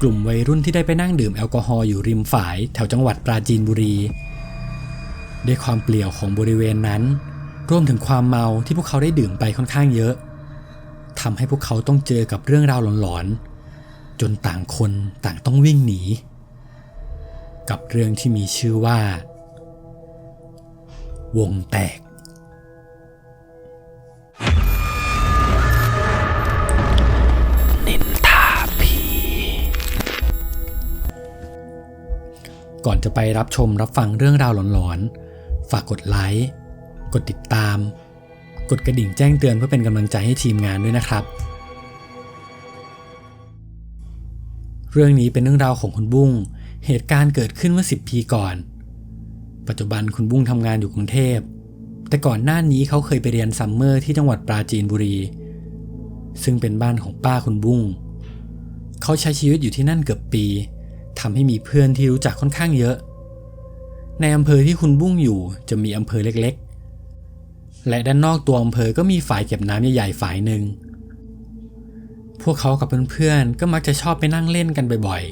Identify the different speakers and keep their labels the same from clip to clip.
Speaker 1: กลุ่มวัยรุ่นที่ได้ไปนั่งดื่มแอลกอฮอล์อยู่ริมฝายแถวจังหวัดปราจีนบุรี ด้วยความเปลี่ยวของบริเวณนั้น รวมถึงความเมาที่พวกเขาได้ดื่มไปค่อนข้างเยอะทำให้พวกเขาต้องเจอกับเรื่องราวหลอนๆ จนต่างคนต่างต้องวิ่งหนี กับเรื่องที่มีชื่อว่า วงแตก ก่อนจะไปรับชมรับฟังเรื่องราวหลอนๆ ฝากกดไลค์ กดติดตาม กดกระดิ่งแจ้งเตือนเพื่อเป็นกำลังใจให้ทีมงานด้วยนะครับ เรื่องนี้เป็นเรื่องราวของคุณบุ้ง เหตุการณ์เกิดขึ้นเมื่อ 10 ปีก่อน ปัจจุบันคุณบุ้งทำงานอยู่กรุงเทพ แต่ก่อนหน้านี้เขาเคยไปเรียนซัมเมอร์ที่จังหวัดปราจีนบุรี ซึ่งเป็นบ้านของป้าคุณบุ้ง เขาใช้ชีวิตอยู่ที่นั่นเกือบปี ทำให้มีเพื่อนที่รู้จักค่อนข้างเยอะ ในอำเภอที่คุณบุ้งอยู่จะมีอำเภอเล็กๆ และด้านนอกตัวอำเภอก็มีฝ่ายเก็บน้ำใหญ่ๆฝ่ายหนึ่ง พวกเขากับเพื่อนๆ ก็มักจะชอบไปนั่งเล่นกันบ่อย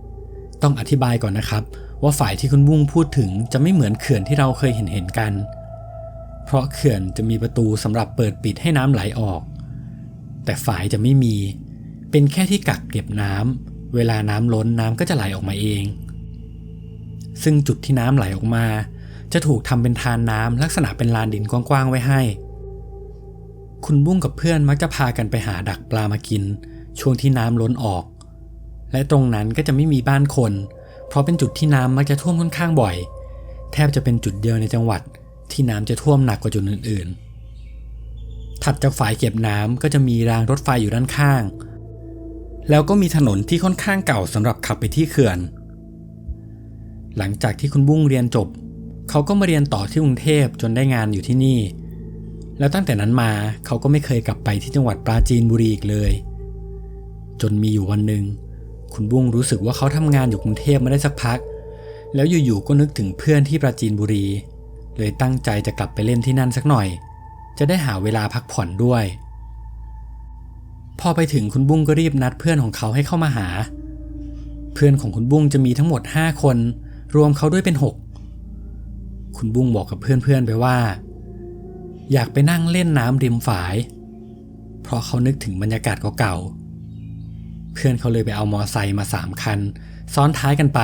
Speaker 1: ๆ ต้องอธิบายก่อนนะครับ ว่าฝ่ายที่คุณบุ้งพูดถึงจะไม่เหมือนเขื่อนที่เราเคยเห็นเห็นๆกัน เพราะเขื่อนจะมีประตูสำหรับเปิดปิดให้น้ำไหลออก แต่ฝ่ายจะไม่มี เป็นแค่ที่กักเก็บน้ำ เวลาน้ำล้นน้ำก็จะไหลออกมาเอง ซึ่งจุดที่น้ำไหลออกมา จะถูกทำเป็นทานน้ำลักษณะเป็นลานดินกว้างๆไว้ให้ คุณบุ้งกับเพื่อนมักจะพากันไปหาดักปลามากิน ช่วงที่น้ำล้นออก และตรงนั้นก็จะไม่มีบ้านคน เพราะเป็นจุดที่น้ำมักจะท่วมค่อนข้างบ่อย แทบจะเป็นจุดเดียวในจังหวัดที่น้ำจะท่วมหนักกว่าจุดอื่นๆ ถัดจากฝ่ายเก็บน้ำก็จะมีรางรถไฟอยู่ด้านข้าง แล้วก็มีถนนที่ค่อนข้างเก่าสำหรับขับไปที่เขื่อน หลังจากที่คุณบุ้งเรียนจบ เขาก็มาเรียนต่อที่กรุงเทพจนได้งานอยู่ที่นี่ แล้วตั้งแต่นั้นมาเขาก็ไม่เคยกลับไปที่จังหวัดปราจีนบุรีอีกเลย จนมีอยู่วันหนึ่งคุณบุ้งรู้สึกว่าเขาทำงานอยู่กรุงเทพมาได้สักพัก แล้วอยู่ๆก็นึกถึงเพื่อนที่ปราจีนบุรี เลยตั้งใจจะกลับไปเล่นที่นั่นสักหน่อย จะได้หาเวลาพักผ่อนด้วย พอไปถึงคุณบุ้งก็รีบนัดเพื่อนของเขาให้เข้ามาหา เพื่อนของคุณบุ้งจะมีทั้งหมด 5 คน รวมเขาด้วยเป็น 6 คุณบุ้งบอกกับเพื่อนๆไปว่า อยากไปนั่งเล่นน้ำริมฝาย เพราะเขานึกถึงบรรยากาศเก่าๆเพื่อนเขาเลยไปเอามอไซค์มาสามคัน ซ้อนท้ายกันไป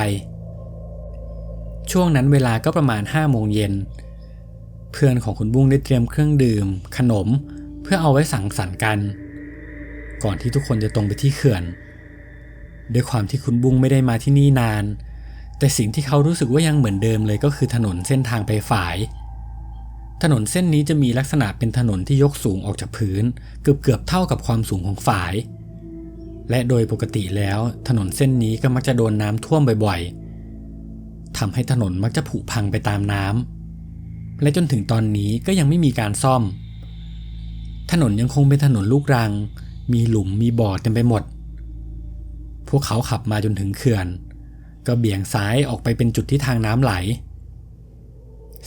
Speaker 1: ช่วงนั้นเวลาก็ประมาณ5โมงเย็นเพื่อนของคุณบุ้งได้เตรียมเครื่องดื่ม ขนม เพื่อเอาไว้สังสรรค์กัน ก่อนที่ทุกคนจะตรงไปที่เขื่อน ด้วยความที่คุณบุ้งไม่ได้มาที่นี่นาน แต่สิ่งที่เขารู้สึกว่ายังเหมือนเดิมเลยก็คือถนนเส้นทางไปฝาย ถนนเส้นนี้จะมีลักษณะเป็นถนนที่ยกสูงออกจากพื้น เกือบเกือบเท่ากับความสูงของฝาย และโดยปกติแล้วถนนเส้นนี้ก็มักจะโดนน้ำท่วมบ่อยๆทำให้ถนนมักจะผุพังไปตามน้ำและจนถึงตอนนี้ก็ยังไม่มีการซ่อมถนนยังคงเป็นถนนลูกรัง มีหลุมมีบ่อเต็มไปหมด พวกเขาขับมาจนถึงเขื่อน ก็เบี่ยงซ้ายออกไปเป็นจุดที่ทางน้ำไหล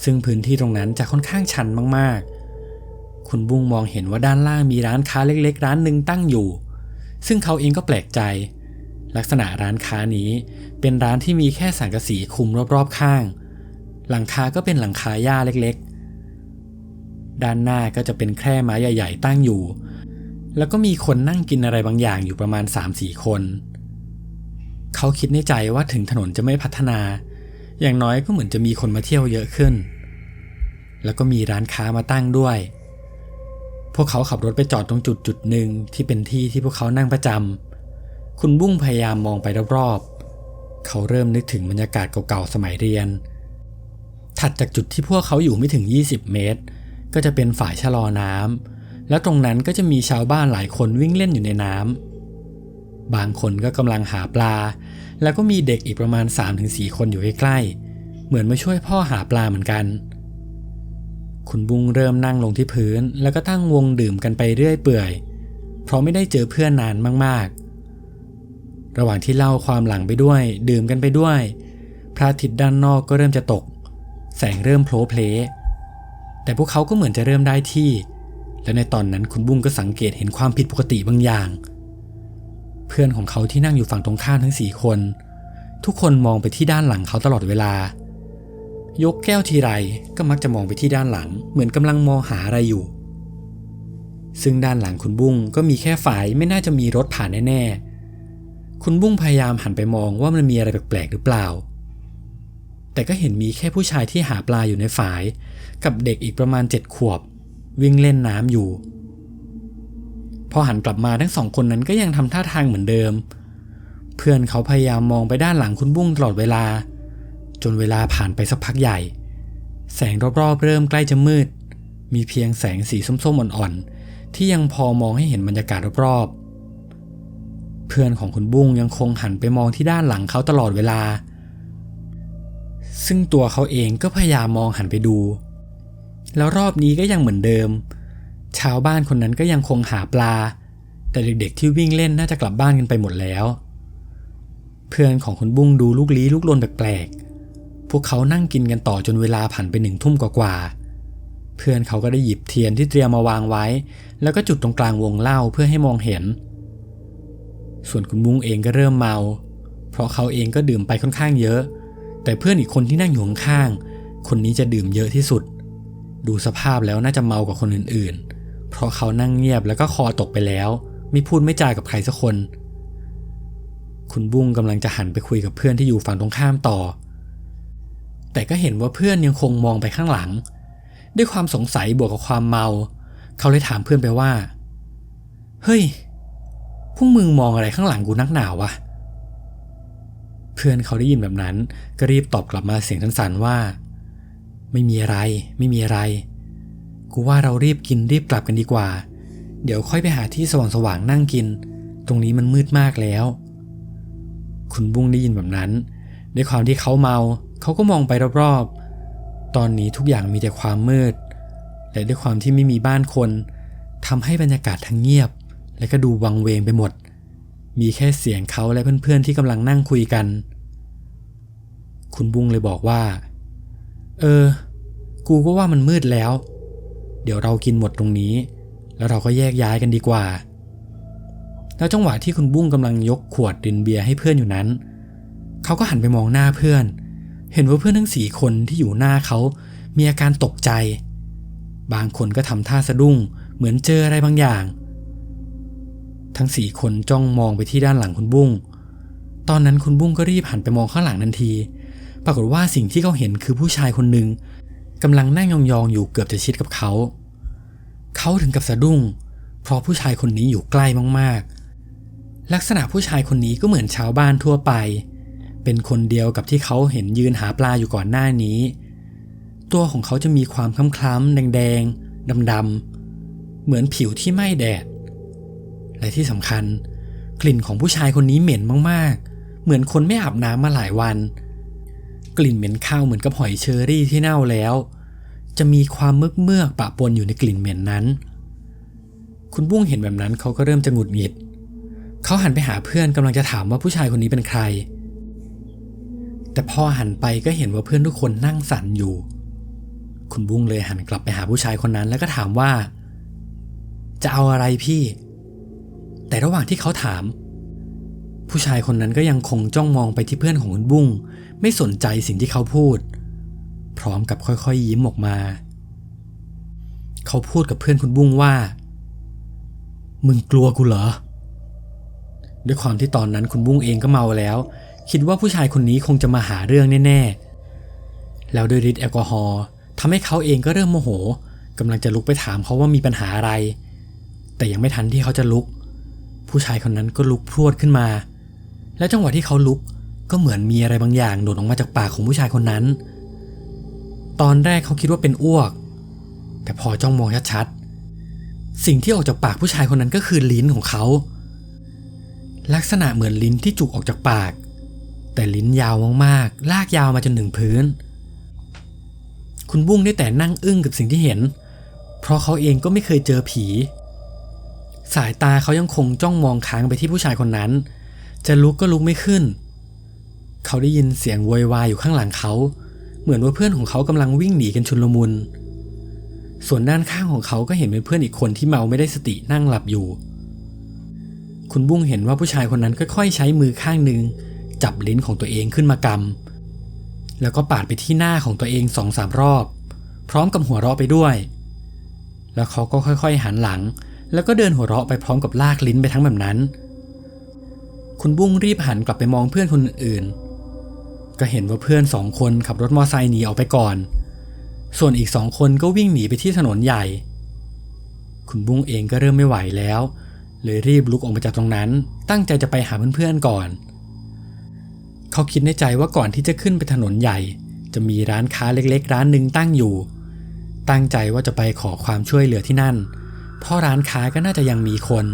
Speaker 1: ซึ่งพื้นที่ตรงนั้นจะค่อนข้างชันมากๆ คุณบุ้งมองเห็นว่าด้านล่างมีร้านค้าเล็ก ๆ ร้านหนึ่งตั้งอยู่ ซึ่งเขาเองก็แปลกใจ ลักษณะร้านค้านี้เป็นร้านที่มีแค่สังกะสีคุมรอบๆข้าง หลังคาก็เป็นหลังคาหญ้าเล็กๆ ด้านหน้าก็จะเป็นแคร่ไม้ใหญ่ ๆ ตั้งอยู่ แล้วก็มีคนนั่งกินอะไรบางอย่างอยู่ประมาณ 3-4 คน เขาคิดในใจว่าถึงถนนจะไม่พัฒนา อย่างน้อยก็เหมือนจะมีคนมาเที่ยวเยอะขึ้น แล้วก็มีร้านค้ามาตั้งด้วย พวกเขาขับรถไปจอดตรงจุดจุดหนึ่งที่เป็นที่ที่พวกเขานั่งประจำคุณบุ้งพยายามมองไปรอบๆ เขาเริ่มนึกถึงบรรยากาศเก่าๆสมัยเรียน ถัดจากจุดที่พวกเขาอยู่ไม่ถึง 20 เมตร ก็จะเป็นฝ่ายชะลอน้ำ แล้วตรงนั้นก็จะมีชาวบ้านหลายคนวิ่งเล่นอยู่ในน้ำบางคนก็กำลังหาปลา แล้วก็มีเด็กอีกประมาณ 3-4 คนอยู่ใกล้ๆเหมือนมาช่วยพ่อหาปลาเหมือนกัน คุณบุ้งเริ่มนั่งลงที่พื้น แล้วก็ตั้งวงดื่มกันไปเรื่อยเปื่อย เพราะไม่ได้เจอเพื่อนนานมากๆ ระหว่างที่เล่าความหลังไปด้วย ดื่มกันไปด้วย พระอาทิตย์ด้านนอกก็เริ่มจะตก แสงเริ่มโผล่เพลแต่พวกเขาก็เหมือนจะเริ่มได้ที่ และในตอนนั้นคุณบุ้งก็สังเกตเห็นความผิดปกติบางอย่าง เพื่อนของเขาที่นั่งอยู่ฝั่งตรงข้ามทั้งสี่คน ทุกคนมองไปที่ด้านหลังเขาตลอดเวลา ยกแก้วทีไรก็มักจะมองไปที่ด้านหลัง เหมือนกำลังมองหาอะไรอยู่ ซึ่งด้านหลังคุณบุ้งก็มีแค่ฝายไม่น่าจะมีรถผ่านแน่ๆ คุณบุ้งพยายามหันไปมองว่ามันมีอะไรแปลกๆหรือเปล่า แต่ก็เห็นมีแค่ผู้ชายที่หาปลาอยู่ในฝาย กับเด็กอีกประมาณเจ็ดขวบ วิ่งเล่นน้ำอยู่ พอหันกลับมาทั้งสองคนนั้นก็ยังทำท่าทางเหมือนเดิม เพื่อนเขาพยายามมองไปด้านหลังคุณบุ้งตลอดเวลา จนเวลาผ่านไปสักพักใหญ่ แสงรอบๆเริ่มใกล้จะมืด มีเพียงแสงสีส้มๆอ่อนๆ ที่ยังพอมองให้เห็นบรรยากาศรอบๆ เพื่อนของคุณบุ้งยังคงหันไปมองที่ด้านหลังเขาตลอดเวลา ซึ่งตัวเขาเองก็พยายามมองหันไปดู แล้วรอบนี้ก็ยังเหมือนเดิม ชาวบ้านคนนั้นก็ยังคงหาปลา แต่เด็กๆที่วิ่งเล่นน่าจะกลับบ้านกันไปหมดแล้ว เพื่อนของคุณบุ้งดูลูกลี้ลูกลนแปลกๆ พวกเขานั่งกินกันต่อจนเวลาผ่านไปหนึ่งทุ่มกว่าๆ เพื่อนเขาก็ได้หยิบเทียนที่เตรียมมาวางไว้ แล้วก็จุดตรงกลางวงเล่าเพื่อให้มองเห็น ส่วนคุณบุ้งเองก็เริ่มเมา เพราะเขาเองก็ดื่มไปค่อนข้างเยอะ แต่เพื่อนอีกคนที่นั่งอยู่ข้างๆคนนี้จะดื่มเยอะที่สุด ดูสภาพแล้วน่าจะเมากว่าคนอื่นๆ เพราะเขานั่งเงียบแล้วก็คอตกไปแล้ว ไม่พูดไม่จากับใครสักคน คุณบุ้งกำลังจะหันไปคุยกับเพื่อนที่อยู่ฝั่งตรงข้ามต่อ แต่ก็เห็นว่าเพื่อนยังคงมองไปข้างหลัง ด้วยความสงสัยบวกกับความเมา เขาเลยถามเพื่อนไปว่า เฮ้ย พวกมึงมองอะไรข้างหลังกูนักหนาวะ เพื่อนเขาได้ยินแบบนั้นก็รีบตอบกลับมาเสียงสั่นๆว่า ไม่มีอะไร ไม่มีอะไร กูว่าเรารีบกินรีบกลับกันดีกว่า เดี๋ยวค่อยไปหาที่สว่างๆนั่งกิน ตรงนี้มันมืดมากแล้ว คุณบุ้งได้ยินแบบนั้น ด้วยความที่เขาเมา เขาก็มองไปรอบๆ ตอนนี้ทุกอย่างมีแต่ความมืด และด้วยความที่ไม่มีบ้านคนทำให้บรรยากาศทั้งเงียบ และก็ดูวังเวงไปหมด มีแค่เสียงเขาและเพื่อนๆที่กำลังนั่งคุยกัน คุณบุ้งเลยบอกว่า เออ กูก็ว่ามันมืดแล้ว เดี๋ยวเรากินหมดตรงนี้ แล้วเราก็แยกย้ายกันดีกว่า แล้วจังหวะที่คุณบุ้งกำลังยกขวดดินเบียร์ให้เพื่อนอยู่นั้น เขาก็หันไปมองหน้าเพื่อน เห็นว่าเพื่อนทั้งสี่คนที่อยู่หน้าเขา มีอาการตกใจ บางคนก็ทำท่าสะดุ้ง เหมือนเจออะไรบางอย่าง ทั้งสี่คนจ้องมองไปที่ด้านหลังคุณบุ้ง ตอนนั้นคุณบุ้งก็รีบหันไปมองข้างหลังทันที ปรากฏว่าสิ่งที่เขาเห็นคือผู้ชายคนหนึ่งกำลังนั่งยองๆอยู่เกือบจะชิดกับเขา เขาถึงกับสะดุ้ง เพราะผู้ชายคนนี้อยู่ใกล้มากๆ ลักษณะผู้ชายคนนี้ก็เหมือนชาวบ้านทั่วไป เป็นคนเดียวกับที่เขาเห็นยืนหาปลาอยู่ก่อนหน้านี้ ตัวของเขาจะมีความคล้ำๆแดงๆดำๆ เหมือนผิวที่ไหม้แดด และที่สำคัญ กลิ่นของผู้ชายคนนี้เหม็นมากๆ เหมือนคนไม่อาบน้ำมาหลายวัน กลิ่นเหม็นข้าวเหมือนกับหอยเชอรี่ที่เน่าแล้ว จะมีความมือกเมือกปะปนอยู่ในกลิ่นเหม็นนั้น คุณบุ้งเห็นแบบนั้นเขาก็เริ่มจะหงุดหงิด เขาหันไปหาเพื่อนกำลังจะถามว่าผู้ชายคนนี้เป็นใคร แต่พอหันไปก็เห็นว่าเพื่อนทุกคนนั่งสั่นอยู่ คุณบุ้งเลยหันกลับไปหาผู้ชายคนนั้นแล้วก็ถามว่า จะเอาอะไรพี่ แต่ระหว่างที่เขาถาม ผู้ชายคนนั้นก็ยังคงจ้องมองไปที่เพื่อนของคุณบุ้ง ไม่สนใจสิ่งที่เขาพูด พร้อมกับค่อยๆยิ้มออกมา เขาพูดกับเพื่อนคุณบุ้งว่า มึงกลัวกูเหรอ ด้วยความที่ตอนนั้นคุณบุ้งเองก็เมาแล้ว คิดว่าผู้ชายคนนี้คงจะมาหาเรื่องแน่ๆ แล้วด้วยฤทธิ์แอลกอฮอล์ทำให้เขาเองก็เริ่มโมโหกำลังจะลุกไปถามเขาว่ามีปัญหาอะไร แต่ยังไม่ทันที่เขาจะลุก ผู้ชายคนนั้นก็ลุกพรวดขึ้นมา และจังหวะที่เขาลุกก็เหมือนมีอะไรบางอย่างโดดออกมาจากปากของผู้ชายคนนั้น ตอนแรกเขาคิดว่าเป็นอ้วก แต่พอจ้องมองชัดๆ สิ่งที่ออกจากปากผู้ชายคนนั้นก็คือลิ้นของเขา ลักษณะเหมือนลิ้นที่จุกออกจากปาก แต่ลิ้นยาวมากๆ ลากยาวมาจนถึงพื้น คุณบุ้งได้แต่นั่งอึ้งกับสิ่งที่เห็น เพราะเขาเองก็ไม่เคยเจอผี สายตาเขายังคงจ้องมองค้างไปที่ผู้ชายคนนั้น จะลุกก็ลุกไม่ขึ้น เขาได้ยินเสียงโวยวายอยู่ข้างหลังเขา เหมือนว่าเพื่อนของเขากำลังวิ่งหนีกันชุนลมุน ส่วนด้านข้างของเขาก็เห็นเป็นเพื่อนอีกคนที่เมาไม่ได้สตินั่งหลับอยู่ คุณบุ้งเห็นว่าผู้ชายคนนั้นค่อยๆใช้มือข้างหนึ่งจับลิ้นของตัวเองขึ้นมากำ แล้วก็ปาดไปที่หน้าของตัวเองสองสามรอบ พร้อมกับหัวเราะไปด้วย แล้วเขาก็ค่อยๆหันหลัง แล้วก็เดินหัวเราะไปพร้อมกับลากลิ้นไปทั้งแบบนั้น คุณบุ้งรีบหันกลับไปมองเพื่อนคนอื่นๆก็เห็นว่าเพื่อนสองคนขับรถมอไซค์หนีออกไปก่อน ส่วนอีกสองคนก็วิ่งหนีไปที่ถนนใหญ่ คุณบุ้งเองก็เริ่มไม่ไหวแล้ว เลยรีบลุกออกมาจากตรงนั้น ตั้งใจจะไปหาเพื่อนๆก่อน เขาคิดในใจว่าก่อนที่จะขึ้นไปถนนใหญ่ จะมีร้านค้าเล็กๆ ร้านหนึ่งตั้งอยู่ ตั้งใจว่าจะไปขอความช่วยเหลือที่นั่น เพราะร้านค้าก็น่าจะยังมีคน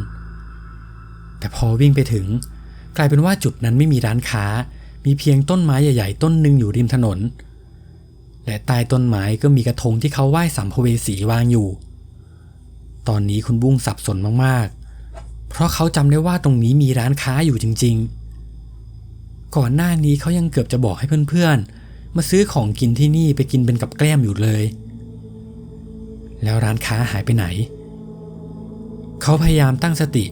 Speaker 1: แต่พอวิ่งไปถึง กลายเป็นว่าจุดนั้นไม่มีร้านค้า มีเพียงต้นไม้ใหญ่ ๆ ต้นหนึ่งอยู่ริมถนน และใต้ต้นไม้ก็มีกระทงที่เขาไหว้สัมภเวสีวางอยู่ ตอนนี้คุณบุ้งสับสนมากๆ เพราะเขาจำได้ว่าตรงนี้มีร้านค้าอยู่จริง ๆ ก่อนหน้านี้เขายังเกือบจะบอกให้เพื่อนๆ มาซื้อของกินที่นี่ไปกินเป็นกับแกล้มอยู่เลย แล้วร้านค้าหายไปไหน เขาพยายามตั้งสติ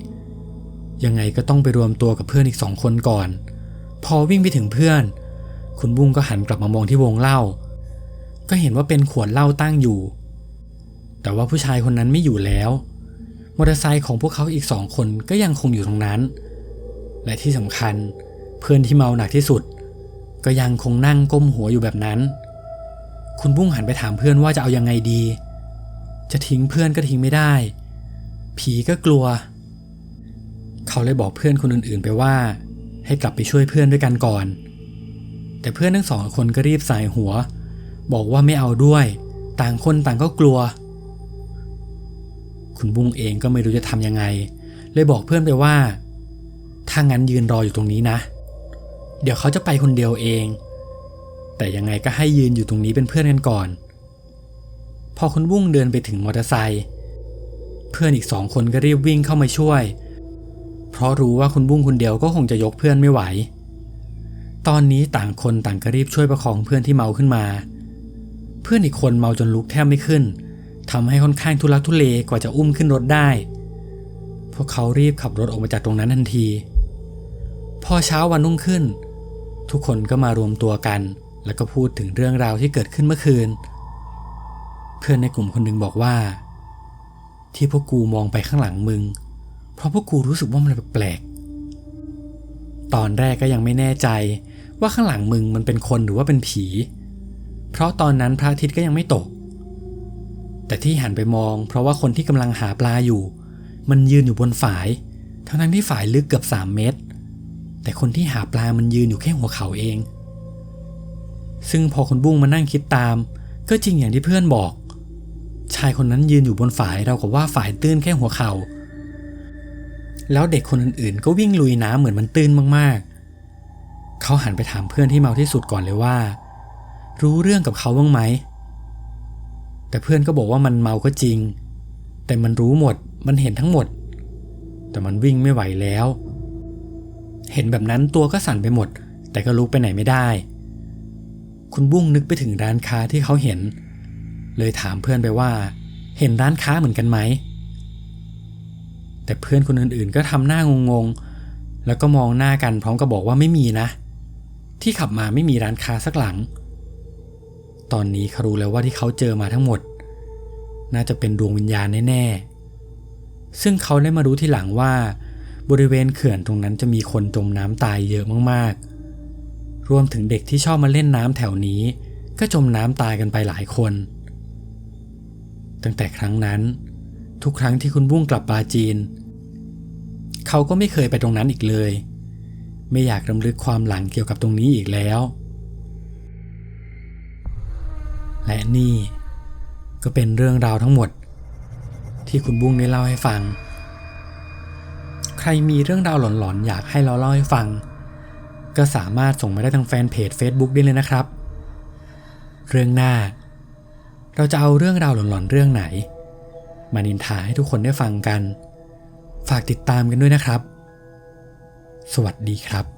Speaker 1: ยังไงก็ต้องไปรวมตัวกับเพื่อนอีกสองคนก่อน พอวิ่งไปถึงเพื่อน คุณบุ้งก็หันกลับมามองที่วงเหล้า ก็เห็นว่าเป็นขวดเหล้าตั้งอยู่ แต่ว่าผู้ชายคนนั้นไม่อยู่แล้ว มอเตอร์ไซค์ของพวกเขาอีกสองคนก็ยังคงอยู่ตรงนั้น และที่สำคัญเพื่อนที่เมาหนักที่สุด ก็ยังคงนั่งก้มหัวอยู่แบบนั้น คุณบุ้งหันไปถามเพื่อนว่าจะเอายังไงดี จะทิ้งเพื่อนก็ทิ้งไม่ได้ ผีก็กลัว เขาเลยบอกเพื่อนคนอื่นๆไปว่า ให้กลับไปช่วยเพื่อนด้วยกันก่อน แต่เพื่อนทั้งสองคนก็รีบสายหัว บอกว่าไม่เอาด้วย ต่างคนต่างก็กลัว คุณบุ้งเองก็ไม่รู้จะทำยังไง เลยบอกเพื่อนไปว่า ถ้างั้นยืนรออยู่ตรงนี้นะ เดี๋ยวเขาจะไปคนเดียวเอง แต่ยังไงก็ให้ยืนอยู่ตรงนี้เป็นเพื่อนกันก่อน พอคุณบุ้งเดินไปถึงมอเตอร์ไซค์เพื่อนอีกสองคนก็รีบวิ่งเข้ามาช่วย เพราะรู้ว่าคุณบุ้งคนเดียวก็คงจะยกเพื่อนไม่ไหว ตอนนี้ต่างคนต่างก็รีบช่วยประคองเพื่อนที่เมาขึ้นมา เพื่อนอีกคนเมาจนลุกแทบไม่ขึ้นทำให้ค่อนข้างทุลักทุเลกว่าจะอุ้มขึ้นรถได้ พวกเขารีบขับรถออกมาจากตรงนั้นทันที พอเช้าวันรุ่งขึ้น ทุกคนก็มารวมตัวกัน แล้วก็พูดถึงเรื่องราวที่เกิดขึ้นเมื่อคืน เพื่อนในกลุ่มคนหนึ่งบอกว่า ที่พวกกูมองไปข้างหลังมึง เพราะพวกกูรู้สึกว่ามันแปลกๆตอนแรกก็ยังไม่แน่ใจว่าข้างหลังมึงมันเป็นคนหรือว่าเป็นผี เพราะตอนนั้นพระอาทิตย์ก็ยังไม่ตก แต่ที่หันไปมอง เพราะว่าคนที่กำลังหาปลาอยู่ มันยืนอยู่บนฝายทั้งๆที่ฝายลึกเกือบ3เมตร แต่คนที่หาปลามันยืนอยู่แค่หัวเขาเอง ซึ่งพอคนบุ้งมานั่งคิดตาม ก็จริงอย่างที่เพื่อนบอก ชายคนนั้นยืนอยู่บนฝายเรากับว่าฝายตื้นแค่หัวเข่า แล้วเด็กคนอื่นๆ ก็วิ่งลุยน้ำเหมือนมันตื้นมากๆ เขาหันไปถามเพื่อนที่เมาที่สุดก่อนเลยว่า รู้เรื่องกับเขาบ้างไหม แต่เพื่อนก็บอกว่ามันเมาก็จริง แต่มันรู้หมด มันเห็นทั้งหมด แต่มันวิ่งไม่ไหวแล้ว เห็นแบบนั้นตัวก็สั่นไปหมด แต่ก็ลุกไปไหนไม่ได้ คุณบุ้งนึกไปถึงร้านค้าที่เขาเห็น เลยถามเพื่อนไปว่า เห็นร้านค้าเหมือนกันไหม แต่เพื่อนคนอื่นๆ ก็ทำหน้างงๆ แล้วก็มองหน้ากันพร้อมกับบอกว่าไม่มีนะ ที่ขับมาไม่มีร้านค้าสักหลัง ตอนนี้เขารู้แล้วว่าที่เขาเจอมาทั้งหมด น่าจะเป็นดวงวิญญาณแน่ๆ ซึ่งเขาได้มารู้ทีหลังว่า บริเวณเขื่อนตรงนั้นจะมีคนจมน้ำตายเยอะมากๆ รวมถึงเด็กที่ชอบมาเล่นน้ำแถวนี้ ก็จมน้ำตายกันไปหลายคน ตั้งแต่ครั้งนั้น ทุกครั้งที่คุณบุ้งกลับปาจีน เขาก็ไม่เคยไปตรงนั้นอีกเลย ไม่อยากรำลึกความหลังเกี่ยวกับตรงนี้อีกแล้ว และนี่ก็เป็นเรื่องราวทั้งหมด ที่คุณบุ้งได้เล่าให้ฟัง ใครมีเรื่องราวหลอนๆ อยากให้เราเล่าให้ฟัง ก็สามารถส่งมาได้ทางแฟนเพจ Facebook ได้เลยนะครับ เรื่องหน้า เราจะเอาเรื่องราวหลอนๆเรื่องไหน มานินทาให้ทุกคนได้ฟังกัน ฝากติดตามกันด้วยนะครับ สวัสดีครับ